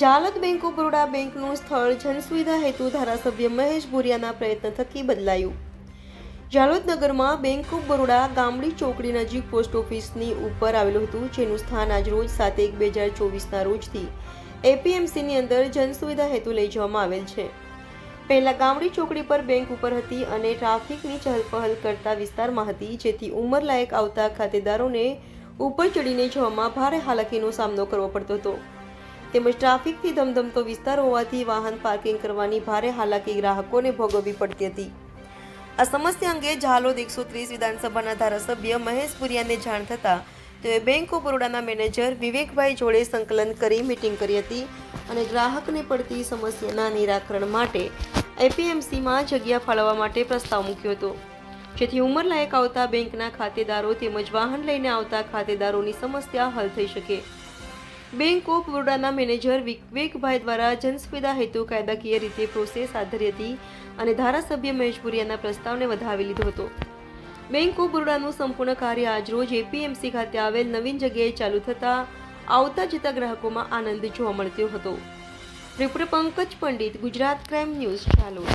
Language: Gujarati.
જાલદ બેંક ઓફ બરોડા બેંકનું સ્થળ જનસુવિધા હેતુ ધારાસભ્ય મહેશ ભુરિયાના પ્રયત્ન થકી બદલાયું. જાલોદ નગરમાં બેંક ઓફ બરોડા ગામડી ચોકડી નજીક પોસ્ટ ઓફિસની ઉપર આવેલું હતું, જેનું સ્થાન આજરોજ સાત એક બે હજાર ચોવીસના રોજથી એપીએમસીની અંદર જનસુવિધા હેતુ લઈ જવામાં આવેલ છે. પહેલાં ગામડી ચોકડી પર બેંક ઉપર હતી અને ટ્રાફિકની ચહલપહલ કરતા વિસ્તારમાં હતી, જેથી ઉંમરલાયક આવતા ખાતેદારોને ઉપર ચડીને જવામાં ભારે હાલાકીનો સામનો કરવો પડતો હતો. તેમજ ટ્રાફિકથી ધમધમતો વિસ્તાર હોવાથી વાહન પાર્કિંગ કરવાની ભારે હાલાકી ગ્રાહકોને ભોગવવી પડતી હતી. આ સમસ્યા અંગે ઝાલોદ એકસો ત્રીસ વિધાનસભાના ધારાસભ્ય મહેશ પુરિયાને જાણ થતાં તેઓએ બેંક ઓફ બરોડાના મેનેજર વિવેકભાઈ જોડે સંકલન કરી મિટિંગ કરી હતી અને ગ્રાહકને પડતી સમસ્યાના નિરાકરણ માટે એપીએમસીમાં જગ્યા ફાળવવા માટે પ્રસ્તાવ મૂક્યો હતો. જેથી ઉંમરલાયક આવતા બેંકના ખાતેદારો તેમજ વાહન લઈને આવતા ખાતેદારોની સમસ્યા હલ થઈ શકે. બેંક ઓફ બરોડાના મેનેજર વિવેકભાઈ દ્વારા જનસુવિધા હેતુ કાયદાકીય રીતે પ્રોસેસ હાથ ધરી હતી અને ધારાસભ્ય મહેશ ભુરિયાના પ્રસ્તાવને વધાવી લીધો હતો. બેંક ઓફ બરોડાનું સંપૂર્ણ કાર્ય આજરોજ એપીએમસી ખાતે આવેલ નવીન જગ્યાએ ચાલુ થતાં આવતા જતા ગ્રાહકોમાં આનંદ જોવા મળતો હતો. Reporter Pankaj Pandit, Gujarat crime news ચાલુ